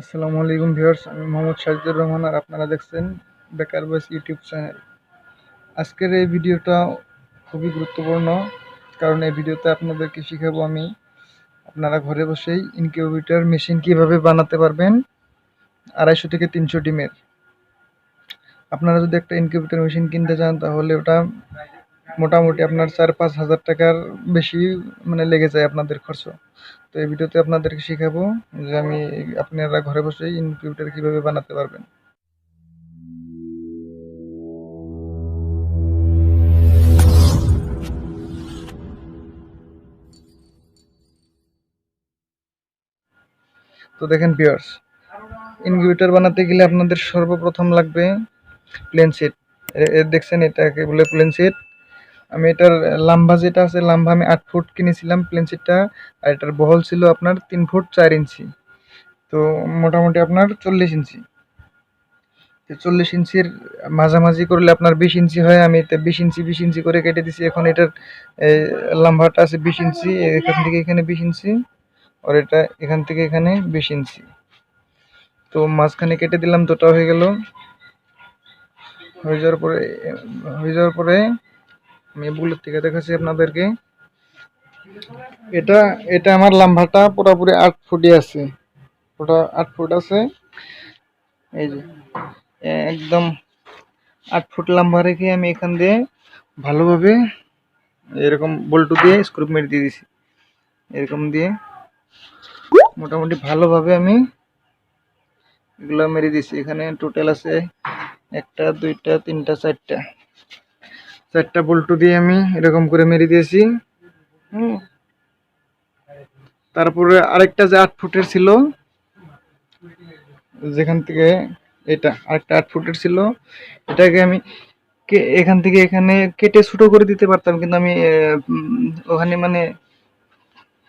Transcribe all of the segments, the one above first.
আসসালামু আলাইকুম ভিউয়ার্স, আমি মোহাম্মদ সাজিদুর রহমান আর আপনারা দেখছেন বেকার বয়স ইউটিউব চ্যানেল। আজকের এই ভিডিওটা খুবই গুরুত্বপূর্ণ, কারণ এই ভিডিওতে আপনাদেরকে শিখাবো আমি আপনারা ঘরে বসেই ইনকিউবেটর মেশিন কীভাবে বানাতে পারবেন, আড়াইশো থেকে তিনশো ডিমের। আপনারা যদি একটা ইনকিউবেটর মেশিন কিনতে চান, তাহলে ওটা মোটামুটি আপনার চার পাঁচ হাজার টাকার বেশি মানে লেগে যায় আপনাদের খরচ। তো এই ভিডিওতে আপনাদেরকে শেখাবো যে আমি আপনারা ঘরে বসেই ইনকিউবেটর কীভাবে বানাতে পারবেন। তো দেখেন পিয়ার্স ইনকিউবেটর বানাতে গেলে আপনাদের সর্বপ্রথম লাগবে প্লেন সিট দেখছেন এটাকে বলে প্লেন সিট আমি এটার লাম্বা যেটা আছে, লাম্বা আমি আট ফুট কিনেছিলাম প্লেন সিটটা আর এটার বহল ছিল আপনার তিন ফুট চার ইঞ্চি। তো মোটামুটি আপনার চল্লিশ ইঞ্চি। তো চল্লিশ ইঞ্চির মাঝামাঝি করলে আপনার বিশ ইঞ্চি হয়, আমি এটা বিশ ইঞ্চি বিশ ইঞ্চি করে কেটে দিছি। এখন এটার লাম্বাটা আছে বিশ ইঞ্চি, এখান থেকে এখানে বিশ ইঞ্চি, আর এটা এখান থেকে এখানে বিশ ইঞ্চি। তো মাঝখানে কেটে দিলাম, দুটো হয়ে গেল। হয়ে যাওয়ার পরে, হয়ে যাওয়ার পরে আমি বুলেট থেকে দেখাচ্ছি আপনাদেরকে। এটা এটা আমার লাম্বাটা পুরোপুরি আট ফুটই আছে। ওটা আট ফুট আছে। এই যে একদম আট ফুট লম্বা রেখে আমি এখান দিয়ে ভালোভাবে এরকম বল্টু দিয়ে স্ক্রু মেরে দিয়ে দিছি। এরকম দিয়ে মোটামুটি ভালোভাবে আমি এগুলো মেরে দিছি। এখানে টোটাল আছে একটা, দুইটা, তিনটা, চারটা। চারটা বল্টু দিয়ে আমি এরকম করে মেরে দিয়েছি। তারপরে আরেকটা যে আট ফুটের ছিল, যেখান থেকে এটা আরেকটা আট ফুটের ছিল, এটাকে আমি এখান থেকে এখানে কেটে ছোটো করে দিতে পারতাম, কিন্তু আমি ওখানে মানে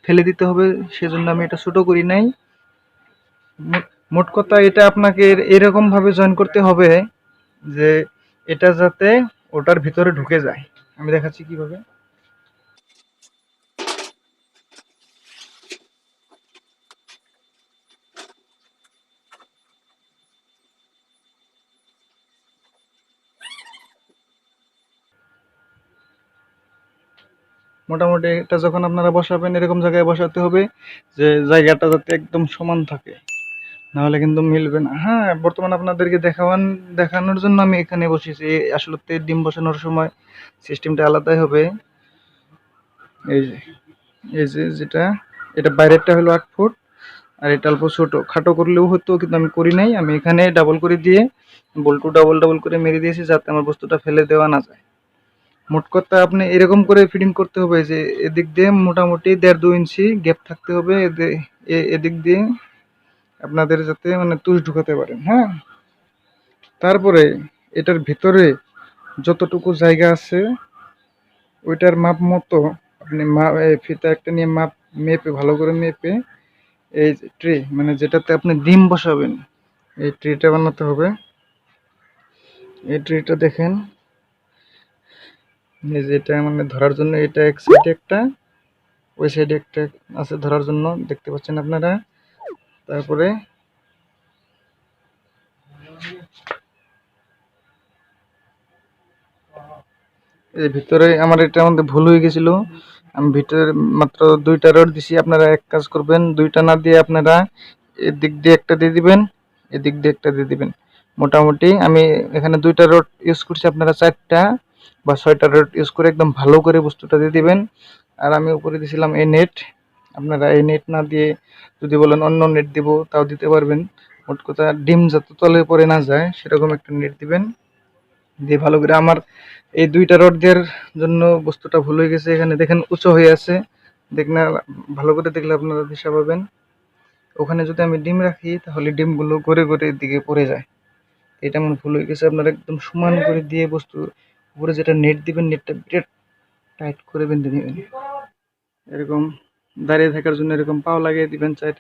ফেলে দিতে হবে, সেজন্য আমি এটা ছোটো করি নাই। মোট কথা এটা আপনাকে এরকমভাবে জয়েন করতে হবে যে এটা যাতে ওটার ভিতরে ঢুকে যায়। আমি দেখাচ্ছি কীভাবে। মোটামুটি এটা যখন আপনারা বসাবেন, এরকম জায়গায় বসাতে হবে যে জায়গাটা যাতে একদম সমান থাকে। নাহলে কিন্তু মিলবে না। হ্যাঁ বর্তমানে আপনাদেরকে দেখাবান দেখানোর জন্য আমি এখানে বসেছি। আসলে ডিম বসানোর সময় সিস্টেমটা আলাদাই হবে। এই যে এই যে যেটা, এটা বাইরেরটা হলো আট ফুট, আর এটা অল্প ছোটো। খাটো করলেও হতো, কিন্তু আমি করি নাই। আমি এখানে ডাবল করে দিয়ে বল্টু ডাবল ডাবল করে মেরে দিয়েছি যাতে আমার বস্তুটা ফেলে দেওয়া না যায়। মোট কথা আপনি এরকম করে ফিটিং করতে হবে যে, এদিক দিয়ে মোটামুটি দেড় দু ইঞ্চি গ্যাপ থাকতে হবে। এদিক দিয়ে আপনাদের যাতে মানে তুষ ঢুকাতে পারেন হ্যাঁ? তারপরে এটার ভিতরে যতটুকু জায়গা আছে, ওইটার মাপ মতো আপনি মাপ ফিতা একটা নিয়ে মাপ, মেপে, ভালো করে মেপে এই ট্রে মানে যেটাতে আপনি ডিম বসাবেন, এই ট্রিটা বানাতে হবে। এই ট্রেটা দেখেন। এই যে এটা মানে ধরার জন্য এটা এক সাইডে একটা, ওই সাইডে একটা আছে ধরার জন্য, দেখতে পাচ্ছেন আপনারা? তারপরে এই ভিতরে আমার এটা আমাদের ভুল হয়ে গেছিল। আমি ভিতরে মাত্র দুইটা রড দিছি, আপনারা এক কাজ করবেন, দুইটা না দিয়ে আপনারা এদিক দিয়ে একটা দিয়ে দিবেন, এদিক দিয়ে একটা দিয়ে দিবেন। মোটামুটি আমি এখানে দুইটা রড ইউজ করছি, আপনারা চারটা বা ছয়টা রড ইউজ করে একদম ভালো করে বস্তুটা দিয়ে দিবেন। আর আমি উপরে দিয়েছিলাম এই নেট আপনারা এই নেট না দিয়ে যদি বলেন অন্য নেট দিব, তাও দিতে পারবেন। মোট কথা ডিম যাতে তলে পরে না যায়, সেরকম একটা নেট দিবেন। দিয়ে ভালো করে আমার এই দুইটা রড দেওয়ার জন্য বস্তুটা ভুল হয়ে গেছে। এখানে দেখেন উঁচু হয়ে আছে। দেখ না ভালো করে দেখলে আপনারা দিশা পাবেন। ওখানে যদি আমি ডিম রাখি, তাহলে ডিমগুলো ঘরে ঘরে দিকে পড়ে যায়। এটা আমার ভুল হয়ে গেছে, আপনারা একদম সমান করে দিয়ে বস্তু উপরে যেটা নেট দিবেন নেটটা বিরাট টাইট করে বেঁধে নেবেন। এরকম দাঁড়িয়ে থাকার জন্য এরকম পাও লাগিয়ে দিবেন চার,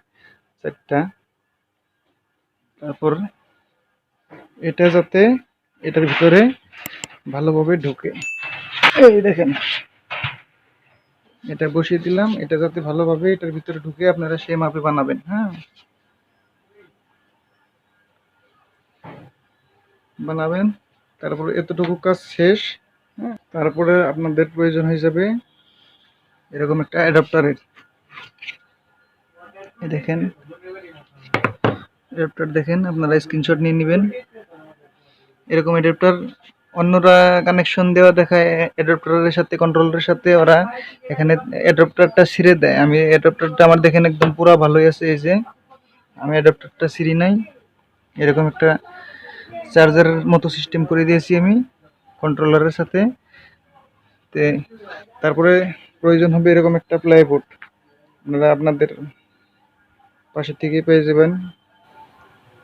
চারটা। তারপর এটা যাতে এটার ভিতরে ভালোভাবে ঢুকে। এই দেখেন। এটা বসিয়ে দিলাম। এটা যাতে ভালোভাবে এটার ভিতরে ঢুকে আপনারা সেই মাপে বানাবেন হ্যাঁ। বানাবেন। তারপরে এতটুকু কাজ শেষ। তারপরে আপনাদের প্রয়োজন হয়ে যাবে এরকম একটা অ্যাডাপ্টারের দেখেন। অ্যাডাপ্টার দেখেন, আপনারা স্ক্রিনশট নিয়ে নেবেন। এরকম অ্যাডাপ্টার অন্যরা কানেকশন দেওয়া দেখায় অ্যাডাপ্টারের সাথে কন্ট্রোলারের সাথে ওরা এখানে অ্যাডাপ্টারটা ছিঁড়ে দেয়। আমি অ্যাডাপ্টারটা আমার দেখেন একদম পুরো ভালোই আছে, এই যে। আমি অ্যাডাপ্টারটা ছিঁড়ি নাই। এরকম একটা চার্জারের মতো সিস্টেম করে দিয়েছি আমি কন্ট্রোলারের সাথে। তে, তারপরে প্রয়োজন হবে এরকম একটা প্লাইবোর্ড আপনারা আপনাদের পাশে থেকে পেয়ে যাবেন।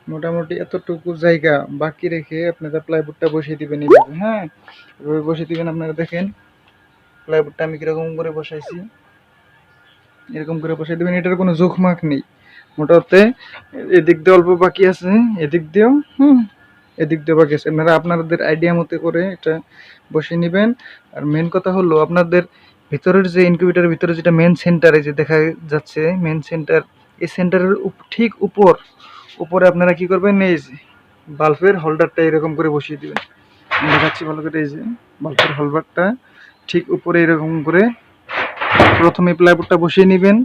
মোটামুটি এতটুকু জায়গা বাকি রেখে আপনারা প্লাইবোর্ডটা বসিয়ে দিবেন হ্যাঁ? এভাবে বসিয়ে দিবেন আপনারা দেখেন প্লাইবোর্ডটা আমি কীরকম করে বসাইছি। এরকম করে বসিয়ে দিবেন, এটার কোনো জোখমাখ নেই। মোটামুটি এদিক দিয়ে অল্প বাকি আছে, এদিক দিয়েও, হুম, এদিক দিয়ে বাকি আছে। আপনারা আপনাদের আইডিয়া মতো করে এটা বসিয়ে নেবেন। আর মেন কথা হলো আপনাদের ভিতরের যে ইনকিউবেটারের ভিতরে যেটা মেন সেন্টারে যে দেখা যাচ্ছে মেন সেন্টার এই সেন্টারের ঠিক উপর, উপরে আপনারা কি করবেন? এই যে বাল্বের হোল্ডারটা এরকম করে বসিয়ে দেবেন। দেখাচ্ছি ভালো করে, এই যে বাল্বের হোল্ডারটা ঠিক উপরে এরকম করে প্রথমে প্লাইবোর্ডটা বসিয়ে নেবেন।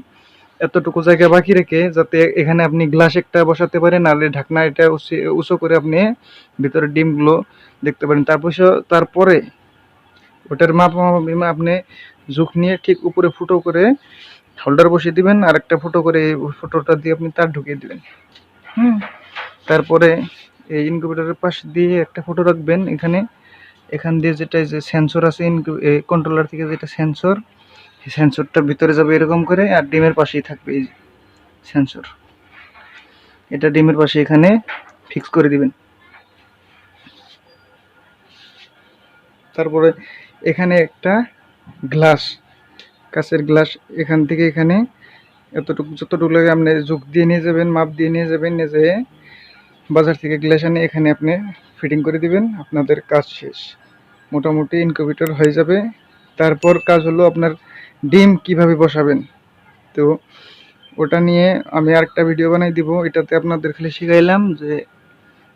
এতটুকু জায়গা বাকি রেখে যাতে এখানে আপনি গ্লাস একটা বসাতে পারেন, নাহলে ঢাকনা এটা উঁচে- করে আপনি ভিতরে ডিমগুলো দেখতে পারেন। তারপর তারপরে ওটার মাপ আপনি ঝুঁক নিয়ে ঠিক উপরে ফুটো করে হোল্ডার বসিয়ে দিবেন আর একটা ফুটো করে এই ফুটোটা দিয়ে আপনি তার ঢুকিয়ে দিবেন। হুম। তারপরে এই ইনকিউবেটরের পাশ দিয়ে একটা ফটো রাখবেন। এখানে এখান দিয়ে যেটা যে সেন্সর আছে কন্ট্রোলার থেকে যেটা সেন্সর সেই সেন্সরটার ভিতরে যাবে এরকম করে আর ডিমের পাশেই থাকবে এই সেন্সর এটা ডিমের পাশে এখানে ফিক্স করে দিবেন। তারপরে এখানে একটা গ্লাস, কাঁচের গ্লাস এখান থেকে এখানে এতটুকু যতটুকু লাগে আপনি যোগ দিয়ে নিয়ে যাবেন, মাপ দিয়ে নিয়ে যাবেন, নিয়ে যেয়ে বাজার থেকে গ্লাস আনে এখানে আপনি ফিটিং করে দিবেন, আপনাদের কাজ শেষ। মোটামুটি ইনকিউবেটর হয়ে যাবে। তারপর কাজ হলো আপনার ডিম কীভাবে বসাবেন। তো ওটা নিয়ে আমি আরেকটা ভিডিও বানাই দিব। এটাতে আপনাদের খালি শিখাইলাম যে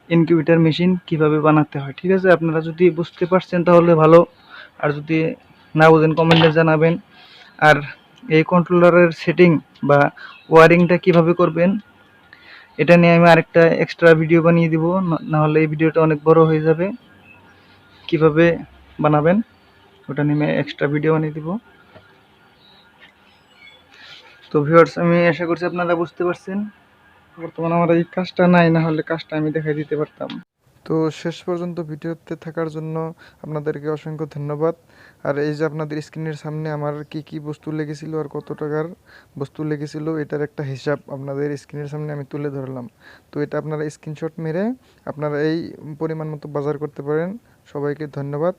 ইনকিউবেটর মেশিন কীভাবে বানাতে হয়। ঠিক আছে? আপনারা যদি বুঝতে পারছেন তাহলে ভালো। আর যদি না বুঝেন কমেন্টে জানাবেন। আর এই কন্ট্রোলারের সেটিং বা ওয়ারিংটা কীভাবে করবেন, এটা নিয়ে আমি আরেকটা এক্সট্রা ভিডিও বানিয়ে দিব। নাহলে এই ভিডিওটা অনেক বড় হয়ে যাবে। কীভাবে বানাবেন, ওটা নিয়ে আমি এক্সট্রা ভিডিও বানিয়ে দিব। তো ভিউয়ার্স আমি আশা করছি আপনারা বুঝতে পারছেন। বর্তমানে আমার এই কাজটা নাই, না হলে কাজটা আমি দেখাই দিতে পারতাম। তো শেষ পর্যন্ত ভিডিওতে থাকার জন্য আপনাদেরকে অসংখ্য ধন্যবাদ। আর এই যে আপনাদের স্ক্রিনের সামনে আমার কি কি বস্তু লেগেছিল আর কত টাকার বস্তু লেগেছিল, এটার একটা হিসাব আপনাদের স্ক্রিনের সামনে আমি তুলে ধরলাম। তো এটা আপনারা স্ক্রিনশট মেরে আপনারা এই পরিমাণ মতো বাজার করতে পারেন। সবাইকে ধন্যবাদ।